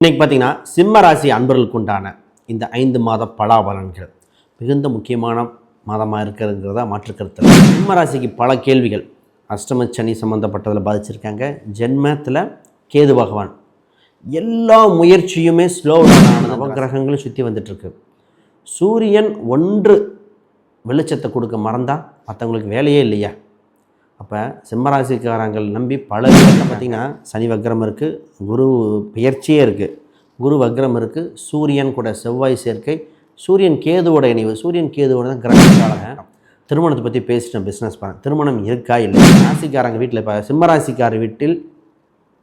இன்றைக்கி பார்த்தீங்கன்னா சிம்ம ராசி அன்பர்களுக்கு உண்டான இந்த ஐந்து மாத பலாபலன்கள். மிகுந்த முக்கியமான மாதமாக இருக்கிறதுங்கிறதா மாற்று கருத்து இல்லை. சிம்ம ராசிக்கு பல கேள்விகள். அஷ்டம சனி சம்மந்தப்பட்டதில் பாதிச்சிருக்காங்க. ஜென்மத்தில் கேது பகவான். எல்லா முயற்சியுமே ஸ்லோ நவகிரகங்களும் சுற்றி வந்துட்டுருக்கு. சூரியன் ஒன்று வெளிச்சத்தை கொடுக்க மறந்தால் மற்றவங்களுக்கு வேலையே இல்லையா? அப்போ சிம்மராசிக்காரங்கள் நம்பி பல பேர்ல பார்த்திங்கன்னா சனி வக்ரம் இருக்குது குரு பெயர்ச்சியே இருக்குது குரு வக்ரம் இருக்குது சூரியன் கூட செவ்வாய் சேர்க்கை சூரியன் கேதுவோட இணைவு சூரியன் கேதுவோட தான் கிரகக்காரங்க திருமணத்தை பற்றி பேசிட்டேன் பிஸ்னஸ் பண்ண திருமணம் இருக்கா இல்லை ராசிக்காரங்க வீட்டில் இப்போ சிம்மராசிக்கார வீட்டில்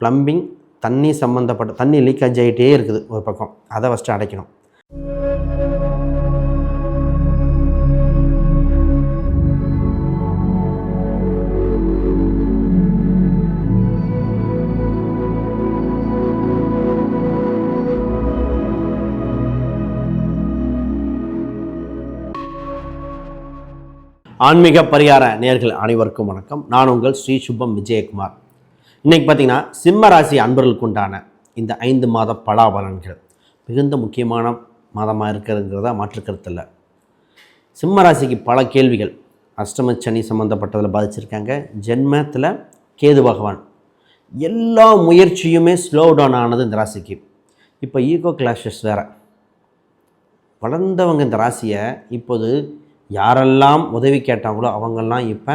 ப்ளம்பிங் தண்ணி சம்மந்தப்பட்ட தண்ணி லீக்கேஜ் ஆகிட்டே இருக்குது ஒரு பக்கம். அதை ஃபஸ்ட்டு அடைக்கணும். ஆன்மீக பரிகார நேர்கள் அனைவருக்கும் வணக்கம். நான் உங்கள் ஸ்ரீ சுப்பம் விஜயகுமார். இன்றைக்கி பார்த்தீங்கன்னா சிம்ம ராசி அன்பர்களுக்கு உண்டான இந்த ஐந்து மாத பலாபலன்கள். மிகுந்த முக்கியமான மாதமாக இருக்கிறதுங்கிறதா மாற்று கருத்து இல்லை சிம்ம ராசிக்கு பல கேள்விகள். அஷ்டம சனி சம்மந்தப்பட்டதில் பாதிச்சிருக்காங்க. ஜென்மத்தில் கேது பகவான். எல்லா முயற்சியுமே ஸ்லோ டவுன் ஆனது இந்த ராசிக்கு. இப்போ ஈகோ கிளாஷஸ் வேறு. வளர்ந்தவங்க இந்த ராசியை இப்போது யாரெல்லாம் உதவி கேட்டாங்களோ அவங்கெல்லாம் இப்போ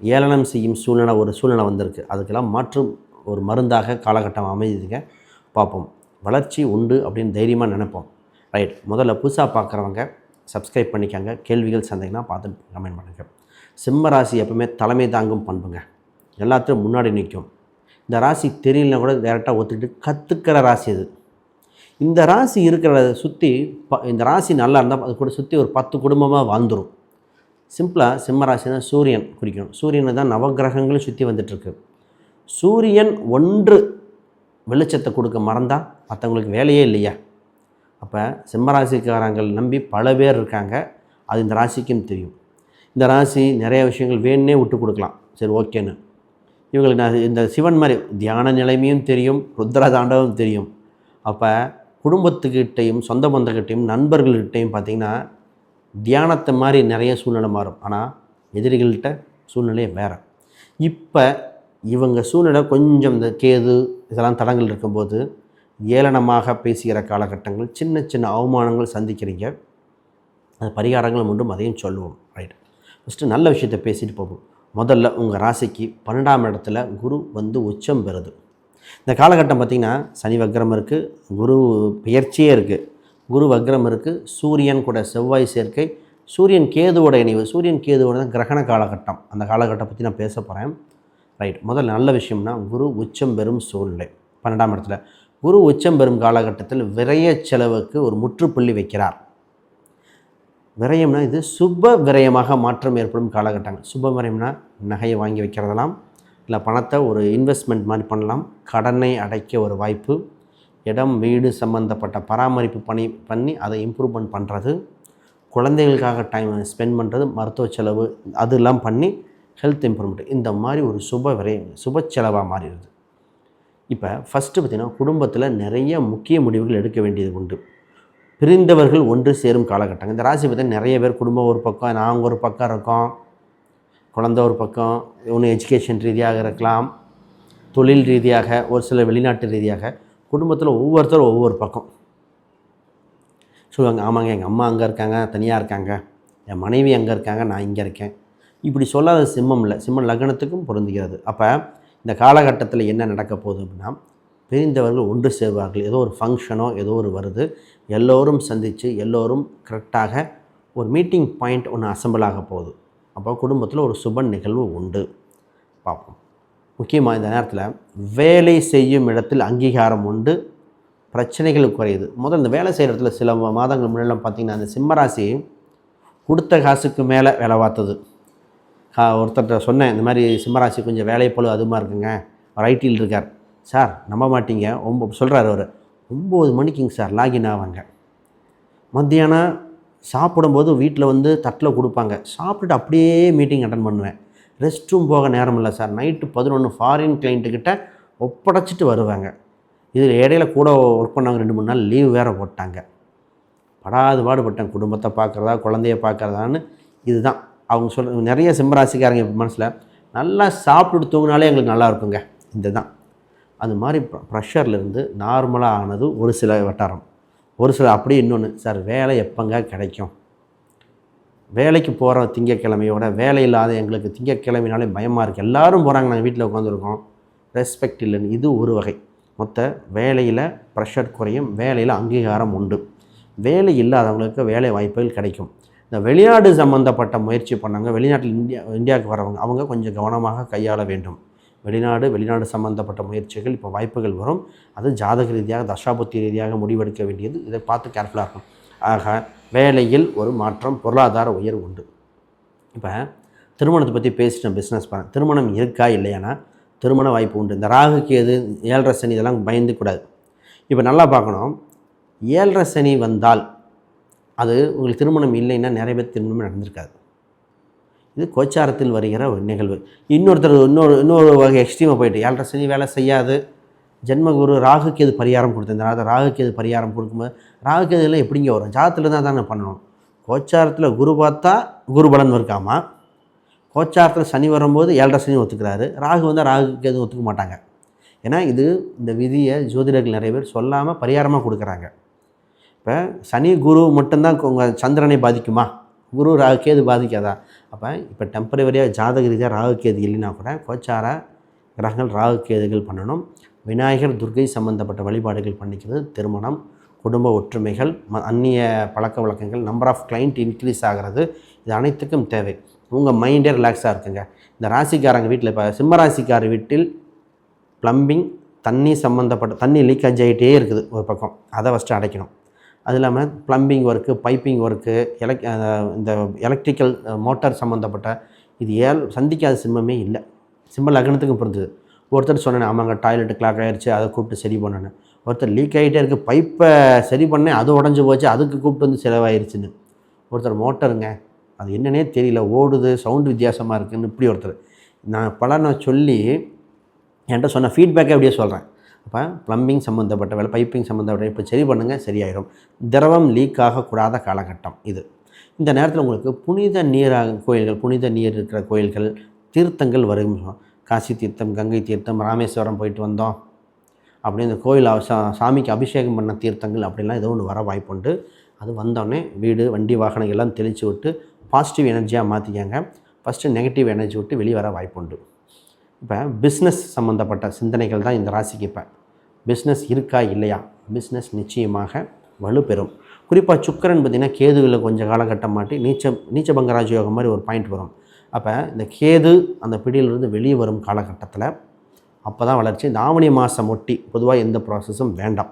ஏளனம் செய்யும் சூழ்நிலை ஒரு சூழ்நிலை வந்திருக்கு. அதுக்கெல்லாம் மாற்றும் ஒரு மருந்தாக காலகட்டம் அமைதிங்க பார்ப்போம். வளர்ச்சி உண்டு அப்படின்னு தைரியமாக நினைப்போம். ரைட். முதல்ல புதுசாக பார்க்குறவங்க சப்ஸ்கிரைப் பண்ணிக்கோங்க. கேள்விகள் சந்தேகம்னா பார்த்து கமெண்ட் பண்ணுங்கள் சிம்ம ராசி எப்பவுமே தலைமை தாங்கும் பண்புங்க. எல்லாத்துலையும் முன்னாடி நிற்கும். இந்த ராசி தெரியலனா கூட டேரெக்டாக ஒத்துக்கிட்டு கற்றுக்கிற ராசி அது. இந்த ராசி இருக்கிறத சுற்றி ப இந்த ராசி நல்லா இருந்தால் அது கூட சுற்றி ஒரு பத்து குடும்பமாக வாழ்ந்துடும் சிம்பிளாக சிம்ம ராசினா சூரியன் குறிக்கணும். சூரியனை தான் நவகிரகங்களும் சுற்றி வந்துட்டுருக்கு. சூரியன் ஒன்று வெளிச்சத்தை கொடுக்க மறந்தால் மற்றவங்களுக்கு வேலையே இல்லையா? அப்போ சிம்மராசிக்காரங்கள் நம்பி பல பேர் இருக்காங்க. அது இந்த ராசிக்குன்னு தெரியும். இந்த ராசி நிறைய விஷயங்கள் வேணுன்னே விட்டு கொடுக்கலாம். சரி ஓகேன்னு. இவங்களுக்கு நான் இந்த சிவன் மாதிரி தியான நிலைமையும் தெரியும். ருத்ர தாண்டவம் தெரியும். அப்போ குடும்பத்துக்கிட்டையும் சொந்த பந்தக்கிட்டையும் நண்பர்கள்கிட்டையும் பார்த்திங்கன்னா தியானத்தை மாதிரி நிறைய சூழ்நிலை மாறும். ஆனால் எதிரிகள்கிட்ட சூழ்நிலையே வேறு. இப்போ இவங்க சூழ்நிலை கொஞ்சம் இந்த கேது இதெல்லாம் தடங்கள் இருக்கும்போது ஏளனமாக பேசுகிற காலகட்டங்கள் சின்ன சின்ன அவமானங்கள் சந்திக்கிறீங்க. அது பரிகாரங்கள் மட்டும் அதையும் சொல்லுவோம். ரைட் ஃபஸ்ட்டு நல்ல விஷயத்தை பேசிட்டு போவோம். முதல்ல உங்கள் ராசிக்கு பன்னெண்டாம் இடத்துல குரு வந்து உச்சம் பெறுது. இந்த காலகட்டம் பார்த்திங்கன்னா சனி வக்ரம் இருக்குது குரு பெயர்ச்சியே இருக்குது குரு வக்ரம் இருக்குது சூரியன் கூட செவ்வாய் சேர்க்கை சூரியன் கேதுவோட இணைவு சூரியன் கேதுவோட தான் கிரகண காலகட்டம். அந்த காலகட்டம் பற்றி நான் பேச போகிறேன் ரைட் முதல்ல நல்ல விஷயம்னா குரு உச்சம் பெறும் சூழ்நிலை. பன்னெண்டாம் இடத்துல குரு உச்சம் பெறும் காலகட்டத்தில் விரய செலவுக்கு ஒரு முற்றுப்புள்ளி வைக்கிறார். விரயம்னா இது சுப விரயமாக மாற்றம் ஏற்படும் காலகட்டங்கள். சுப விரயம்னா நகையை வாங்கி வைக்கிறதெல்லாம் இல்லை பணத்தை ஒரு இன்வெஸ்ட்மெண்ட் மாதிரி பண்ணலாம். கடனை அடைக்க ஒரு வாய்ப்பு. இடம் வீடு சம்மந்தப்பட்ட பராமரிப்பு பணி பண்ணி அதை இம்ப்ரூவ்மெண்ட் பண்ணுறது குழந்தைகளுக்காக டைம் ஸ்பெண்ட் பண்ணுறது மருத்துவ செலவு அதெல்லாம் பண்ணி ஹெல்த் இம்ப்ரூவ்மெண்ட் இந்த மாதிரி ஒரு சுப விரை சுப செலவாக மாறிடுது. இப்போ ஃபஸ்ட்டு பார்த்திங்கன்னா குடும்பத்தில் நிறைய முக்கிய முடிவுகள் எடுக்க வேண்டியது உண்டு. பிரிந்தவர்கள் ஒன்று சேரும் காலகட்டம். இந்த ராசி பார்த்தீங்கன்னா நிறைய பேர் குடும்பம் ஒரு பக்கம் நாங்கள் ஒரு பக்கம் இருக்கோம். குழந்த ஒரு பக்கம் ஒன்று எஜுகேஷன் ரீதியாக இருக்கலாம் தொழில் ரீதியாக ஒரு சில வெளிநாட்டு ரீதியாக குடும்பத்தில் ஒவ்வொருத்தரும் ஒவ்வொரு பக்கம். சொல்லுவாங்க ஆமாங்க எங்கள் அம்மா அங்கே இருக்காங்க தனியாக இருக்காங்க என் மனைவி அங்கே இருக்காங்க நான் இங்கே இருக்கேன். இப்படி சொல்லாத சிம்மம் இல்லை. சிம்மம் லக்னத்துக்கும் பொருந்துகிறது. அப்போ இந்த காலகட்டத்தில் என்ன நடக்க போகுது அப்படின்னா பிரிந்தவர்கள் ஒன்று சேர்வார்கள். ஏதோ ஒரு ஃபங்க்ஷனோ ஏதோ ஒரு வருது. எல்லோரும் சந்தித்து எல்லோரும் கரெக்டாக ஒரு மீட்டிங் பாயிண்ட் ஒன்று அசம்பிள் ஆக போகுது. அப்போ குடும்பத்தில் ஒரு சுப நிகழ்வு உண்டு. பார்ப்போம். முக்கியமாக இந்த நேரத்தில் வேலை செய்யும் இடத்தில் அங்கீகாரம் உண்டு. பிரச்சனைகள் குறையுது. முதல்ல இந்த வேலை செய்கிற இடத்துல சில மாதங்கள் முன்னெல்லாம் பார்த்திங்கன்னா அந்த சிம்மராசி கொடுத்த காசுக்கு மேலே வேலை பார்த்தது. ஒருத்தர்கிட்ட சொன்னேன் இந்த மாதிரி சிம்மராசி கொஞ்சம் வேலையை போல அதுமாக இருக்குங்க. அவர் ஐடியில் இருக்கார். சார் நம்ப மாட்டீங்க. ஒம்ப சொல்கிறார் அவர். ஒம்பது மணிக்குங்க சார் லாகின் ஆவாங்க. மத்தியானம் சாப்பிடும்போது வீட்டில் வந்து தட்டில் கொடுப்பாங்க. சாப்பிட்டுட்டு அப்படியே மீட்டிங் அட்டன் பண்ணுவேன். ரெஸ்ட் ரூம் போக நேரம் இல்லை சார் நைட்டு பதினொன்று ஃபாரின் கிளைண்ட்டுக்கிட்ட ஒப்படைச்சிட்டு வருவாங்க. இதில் இடையில கூட ஒர்க் பண்ணவங்க ரெண்டு மூணு நாள் லீவ் வேறு போட்டாங்க. படாது பாடுபட்டேன். குடும்பத்தை பார்க்குறதா குழந்தைய பார்க்குறதான்னு இதுதான். அவங்க சொல்ல நிறைய சிம்மராசிக்காரங்க மனசில் நல்லா சாப்பிட்டு தூங்கினாலே எங்களுக்கு நல்லா இருக்குங்க. இந்த தான் அது மாதிரி ப்ரெஷர்லேருந்து நார்மலாக ஆனது ஒரு சில வட்டாரம். ஒரு சில அப்படியே இன்னொன்று சார் வேலை எப்போங்க கிடைக்கும்? வேலைக்கு போகிற திங்கக்கிழமையோட வேலை இல்லாத எங்களுக்கு திங்கக்கிழமைனாலே பயமாக இருக்குது எல்லாரும் போகிறாங்க நாங்கள் வீட்டில் உட்காந்துருக்கோம் ரெஸ்பெக்ட் இல்லைன்னு. இது ஒரு வகை. மொத்த வேலையில் ப்ரெஷர் குறையும். வேலையில் அங்கீகாரம் உண்டு. வேலை இல்லாதவங்களுக்கு வேலை வாய்ப்புகள் கிடைக்கும். இந்த வெளிநாடு சம்மந்தப்பட்ட முயற்சி பண்ணவங்க வெளிநாட்டில் இந்தியா இந்தியாவுக்கு வரவங்க அவங்க கொஞ்சம் கவனமாக கையாள வேண்டும். வெளிநாடு வெளிநாடு சம்மந்தப்பட்ட முயற்சிகள் இப்போ வாய்ப்புகள் வரும். அது ஜாதக ரீதியாக தசாபுத்தி ரீதியாக முடிவெடுக்க வேண்டியது. இதை பார்த்து கேர்ஃபுல்லாக இருக்கும் ஆக வேலையில் ஒரு மாற்றம் பொருளாதார உயர்வு உண்டு. இப்போ திருமணத்தை பற்றி பேசிட்டேன் பிஸ்னஸ் பண்ண திருமணம் இருக்கா இல்லையானா? திருமண வாய்ப்பு உண்டு. இந்த ராகுக்கு எது ஏழரை சனி இதெல்லாம் பயந்து கூடாது. இப்போ நல்லா பார்க்கணும். ஏழரை சனி வந்தால் அது உங்களுக்கு திருமணம் இல்லைன்னா நிறைய பேர் திருமணம் நடந்திருக்காது. இது கோச்சாரத்தில் வருகிற ஒரு நிகழ்வு. இன்னொருத்தர் இன்னொரு இன்னொரு வகை எக்ஸ்ட்ரீமாக போயிட்டு ஏழரை சனி வேலை செய்யாது. ஜென்மகுரு ராகுக்கேது பரிகாரம் கொடுத்திருந்தார் ராகுக்கேது பரிகாரம் கொடுக்கும்போது ராகுக்கேதுலாம் எப்படிங்க வரும்? ஜாதத்தில் தான் தானே பண்ணணும். கோச்சாரத்தில் குரு பார்த்தா குரு பலன் இருக்காமா? கோச்சாரத்தில் சனி வரும்போது ஏழரை சனி ஒத்துக்கிறாரு. ராகு வந்தால் ராகுக்கேது ஒத்துக்க மாட்டாங்க. ஏன்னா இது இந்த விதியை ஜோதிடர்கள் நிறைய பேர் சொல்லாமல் பரிகாரமாக கொடுக்குறாங்க. இப்போ சனி குரு மட்டும்தான் உங்கள் சந்திரனை பாதிக்குமா? குரு ராகு கேது பாதிக்காதா? அப்போ இப்போ டெம்பரவரியாக ஜாதக ரீதியாக ராகு கேது இல்லைன்னா கூட கோச்சார கிரகங்கள் ராகு கேதுகள் பண்ணணும். விநாயகர் துர்கை சம்பந்தப்பட்ட வழிபாடுகள் பண்ணிக்கிறது திருமணம் குடும்ப ஒற்றுமைகள் ம அந்நிய பழக்க வழக்கங்கள் நம்பர் ஆஃப் கிளைண்ட் இன்க்ரீஸ் ஆகிறது இது அனைத்துக்கும் தேவை. உங்கள் மைண்டே ரிலாக்ஸாக இருக்குங்க. இந்த ராசிக்காரங்க வீட்டில் இப்போ சிம்மராசிக்கார வீட்டில் ப்ளம்பிங் தண்ணி சம்மந்தப்பட்ட தண்ணி லீக்கேஜ் ஆகிட்டே இருக்குது ஒரு பக்கம். அதை ஃபஸ்ட்டு அடைக்கணும். அது இல்லாமல் ப்ளம்பிங் ஒர்க்கு பைப்பிங் ஒர்க்கு எலக் இந்த எலக்ட்ரிக்கல் மோட்டார் சம்மந்தப்பட்ட இது ஏல் சந்திக்காத சிம்மமே இல்லை. சிம்ம லக்னத்துக்கும் பிறந்தது ஒருத்தர் சொன்னேன் ஆமாங்க டாய்லெட்டு கிளாக் ஆகிடுச்சு அதை கூப்பிட்டு சரி பண்ணேன்னு. ஒருத்தர் லீக் ஆகிட்டே இருக்குது பைப்பை சரி பண்ணேன் அது உடஞ்சி போச்சு அதுக்கு கூப்பிட்டு வந்து செலவாயிருச்சுன்னு. ஒருத்தர் மோட்டருங்க அது என்னன்னே தெரியல ஓடுது சவுண்டு வித்தியாசமாக இருக்குதுன்னு இப்படி ஒருத்தர். நான் பலனை சொல்லி என்கிட்ட சொன்ன ஃபீட்பேக்கே அப்படியே சொல்கிறேன் அப்போ ப்ளம்பிங் சம்மந்தப்பட்ட வேலை பைப்பிங் சம்மந்தப்பட்ட இப்போ சரி பண்ணுங்கள் சரியாயிடும் திரவம் லீக் ஆகக்கூடாத காலகட்டம் இது. இந்த நேரத்தில் உங்களுக்கு புனித நீராக கோயில்கள் புனித நீர் இருக்கிற கோயில்கள் தீர்த்தங்கள் வரும். காசி தீர்த்தம் கங்கை தீர்த்தம் ராமேஸ்வரம் போயிட்டு வந்தோம். அப்படி இந்த கோயில் சா சாமிக்கு அபிஷேகம் பண்ண தீர்த்தங்கள் அப்படிலாம் ஏதோ ஒன்று வர வாய்ப்புண்டு அது வந்தோடனே வீடு வண்டி வாகனம் எல்லாம் தெளித்து விட்டு பாசிட்டிவ் எனர்ஜியாக மாற்றிக்கங்க ஃபஸ்ட்டு நெகட்டிவ் எனர்ஜி விட்டு வெளியே வர வாய்ப்புண்டு இப்போ பிஸ்னஸ் சம்மந்தப்பட்ட சிந்தனைகள் தான் இந்த ராசிக்கு இப்போ. பிஸ்னஸ் இருக்கா இல்லையா? பிஸ்னஸ் நிச்சயமாக வலுப்பெறும். குறிப்பாக சுக்கரன் பார்த்திங்கன்னா கேதுவில் கொஞ்சம் காலகட்டம் மாட்டி நீச்ச பங்கராஜ் யோகம் மாதிரி ஒரு பாயிண்ட் வரும். அப்போ இந்த கேது அந்த பிடியிலிருந்து வெளியே வரும் காலகட்டத்தில் அப்போ தான் வளர்ச்சி. இந்த ஆவணி மாதம் ஒட்டி பொதுவாக எந்த ப்ராசஸும் வேண்டாம்.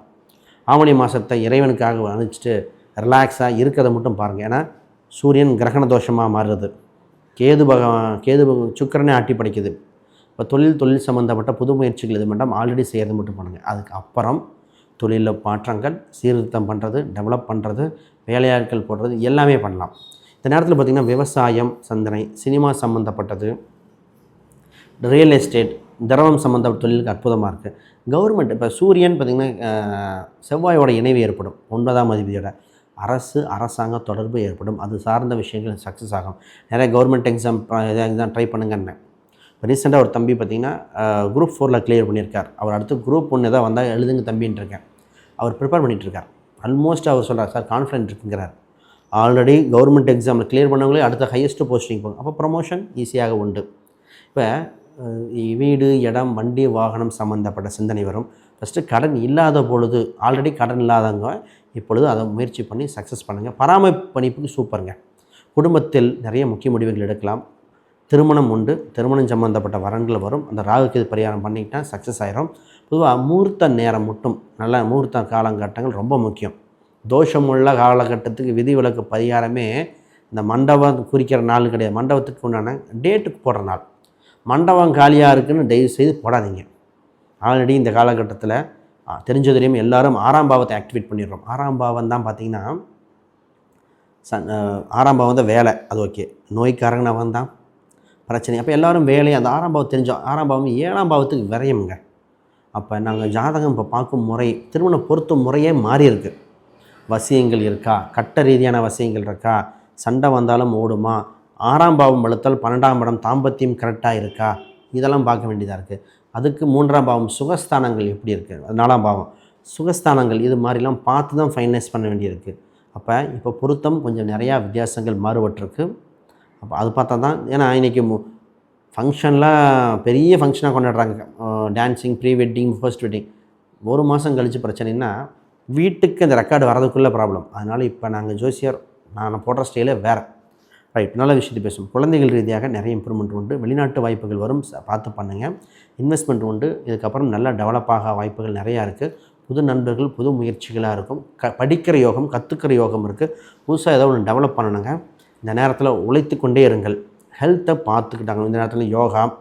ஆவணி மாதத்தை இறைவனுக்காக அனுப்பிச்சிட்டு ரிலாக்ஸாக இருக்கிறத மட்டும் பாருங்கள் ஏன்னா சூரியன் கிரகண தோஷமாக மாறுறது. கேது பகவான் கேது சுக்கரனே ஆட்டி படைக்குது. இப்போ தொழில் தொழில் சம்மந்தப்பட்ட புது முயற்சிகள் இது மட்டும் ஆல்ரெடி செய்கிறது மட்டும் பண்ணுங்கள் அதுக்கு அப்புறம் தொழிலில் மாற்றங்கள் சீர்திருத்தம் பண்ணுறது டெவலப் பண்ணுறது வேலையாட்கள் போடுறது எல்லாமே பண்ணலாம். இந்த நேரத்தில் பார்த்திங்கன்னா விவசாயம் சந்தனை சினிமா சம்மந்தப்பட்டது ரியல் எஸ்டேட் திரவம் சம்மந்த தொழிலுக்கு அற்புதமாக இருக்குது கவர்மெண்ட் இப்போ சூரியன் பார்த்திங்கன்னா செவ்வாயோட இணைவு ஏற்படும். ஒன்பதாம் அதிபதியோட அரசு அரசாங்க தொடர்பு ஏற்படும். அது சார்ந்த விஷயங்கள் சக்ஸஸ் ஆகும். நிறைய கவர்மெண்ட் எக்ஸாம் எக்ஸாம் ட்ரை பண்ணுங்கன்னு ரீசெண்டாக ஒரு தம்பி பார்த்திங்கன்னா குரூப் ஃபோரில் கிளியர் பண்ணியிருக்கார். அவர் அடுத்து குரூப் ஒன்று எதாவது வந்தால் எழுதுங்க தம்பின்னு இருக்கேன். அவர் ப்ரிப்பேர் பண்ணிகிட்ருக்கார் ஆல்மோஸ்ட் அவர் சொல்கிறார் சார் கான்ஃபிடென்ட் இருக்குங்கிறார். ஆல்ரெடி கவர்மெண்ட் எக்ஸாமில் கிளியர் பண்ணவங்களே அடுத்த ஹையஸ்ட்டு போஸ்டிங் போகும் அப்போ ப்ரமோஷன் ஈஸியாக உண்டு. இப்போ வீடு இடம் வண்டி வாகனம் சம்மந்தப்பட்ட சிந்தனை வரும். ஃபஸ்ட்டு கடன் இல்லாத பொழுது ஆல்ரெடி கடன் இல்லாதவங்க இப்பொழுது அதை முயற்சி பண்ணி சக்ஸஸ் பண்ணுங்கள் பராமரிப்பு பணிப்புக்கு சூப்பருங்க குடும்பத்தில் நிறைய முக்கிய முடிவுகள் எடுக்கலாம். திருமணம் உண்டு. திருமணம் சம்மந்தப்பட்ட வரன்கள் வரும். அந்த ராகுக்கு இது பரிகாரம் பண்ணிக்கிட்டால் சக்ஸஸ் ஆயிரும். பொதுவாக முகூர்த்த நேரம் மட்டும் நல்ல முகூர்த்த காலகட்டங்கள் ரொம்ப முக்கியம். தோஷமுள்ள காலகட்டத்துக்கு விதிவிலக்கு பரிகாரமே இந்த மண்டபம் குறிக்கிற நாள் கிடையாது. மண்டபத்துக்கு உண்டான டேட்டுக்கு போடுற நாள். மண்டபம் காலியாக இருக்குன்னு தயவு செய்து போடாதீங்க. ஆல்ரெடி இந்த காலகட்டத்தில் தெரிஞ்சதுலேயும் எல்லாரும் ஆறாம் பாவத்தை ஆக்டிவேட் பண்ணிடுறோம். ஆறாம் பாவம் தான் பார்த்திங்கன்னா சன் ஆறாம் பாவம் தான் வேலை. அது ஓகே நோய்க்காரங்கனவன் தான் பிரச்சனை. அப்போ எல்லோரும் வேலையை அந்த ஆறாம் பாவம் தெரிஞ்சோம் ஆறாம் பாவம் ஏழாம் பாவத்துக்கு விரையுங்க அப்போ நாங்கள் ஜாதகம் இப்போ பார்க்கும் முறை திருமண பொருத்தும் முறையே மாறியிருக்கு வசியங்கள் இருக்கா? கட்ட ரீதியான வசியங்கள் இருக்கா? சண்டை வந்தாலும் ஓடுமா? ஆறாம் பாவம் வலுத்தல் பன்னெண்டாம் இடம் தாம்பத்தியம் கரெக்டாக இருக்கா? இதெல்லாம் பார்க்க வேண்டியதாக இருக்குது அதுக்கு மூன்றாம் பாவம் சுகஸ்தானங்கள் எப்படி இருக்குது நாலாம் பாவம். சுகஸ்தானங்கள் இது மாதிரிலாம் பார்த்து தான் ஃபைனலைஸ் பண்ண வேண்டியிருக்கு. அப்போ இப்போ பொருத்தம் கொஞ்சம் நிறையா வித்தியாசங்கள் மாறுபட்டிருக்கு. அப்போ அது பார்த்தா தான் ஏன்னா இன்றைக்கி ஃபங்க்ஷனில் பெரிய ஃபங்க்ஷனாக கொண்டாடுறாங்க. Dancing pre wedding first wedding ஒரு மாதம் கழித்து பிரச்சனைனா வீட்டுக்கு அந்த ரெக்கார்டு வரதுக்குள்ள ப்ராப்ளம் அதனால் இப்போ நாங்கள் ஜோசியர் நான் போடுற ஸ்டைலே வேறு. ரைட் நல்ல விஷயத்தை பேசும் குழந்தைகள் ரீதியாக நிறைய இம்ப்ரூவ்மெண்ட் உண்டு. வெளிநாட்டு வாய்ப்புகள் வரும். பார்த்து பண்ணுங்கள் இன்வெஸ்ட்மெண்ட் உண்டு. இதுக்கப்புறம் நல்லா டெவலப் ஆக வாய்ப்புகள் நிறையா இருக்குது புது நண்பர்கள் புது முயற்சிகளாக இருக்கும். க படிக்கிற யோகம் கற்றுக்கிற யோகம் இருக்குது புதுசாக ஏதோ ஒன்று டெவலப் பண்ணணுங்க. இந்த நேரத்தில் உழைத்து கொண்டே இருங்கள் ஹெல்த்தை பார்த்துக்கிட்டாங்க. இந்த நேரத்தில் யோகா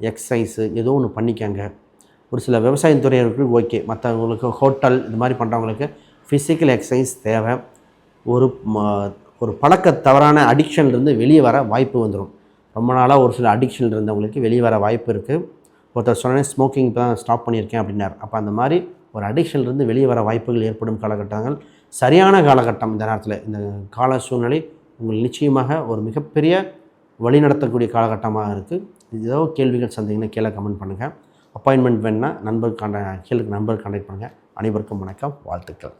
எக்ஸசைஸு ஏதோ ஒன்று பண்ணிக்கங்க. ஒரு சில விவசாயத்துறையினருக்கு ஓகே. மற்றவங்களுக்கு ஹோட்டல் இது மாதிரி பண்ணுறவங்களுக்கு ஃபிசிக்கல் எக்ஸசைஸ் தேவை. ஒரு ம- ஒரு பழக்க தவறான அடிக்ஷன்லேருந்து வெளியே வர வாய்ப்பு வந்துடும் ரொம்ப நாளாக ஒரு சில அடிக்ஷன் இருந்தவங்களுக்கு வெளியே வர வாய்ப்பு இருக்குது ஒருத்தர் சொன்னேன் ஸ்மோக்கிங் இப்போ தான் ஸ்டாப் பண்ணியிருக்கேன் அப்படின்னார். அப்போ அந்த மாதிரி ஒரு அடிக்ஷன்லேருந்து வெளியே வர வாய்ப்புகள் ஏற்படும் காலகட்டங்கள். சரியான காலகட்டம் இந்த நேரத்தில். இந்த கால சூழ்நிலை உங்கள் நிச்சயமாக ஒரு மிகப்பெரிய வழிநடத்தக்கூடிய காலகட்டமாக இருக்குது ஏதோ கேள்விகள் சந்திங்கன்னா கீழே கமெண்ட் பண்ணுங்கள் அப்பாயின்மெண்ட் வேணுன்னா நண்பர் காண்ட கீழே நண்பர் கான்டாக்ட் பண்ணுங்கள் அனைவருக்கும் வணக்கம். வாழ்த்துக்கள்.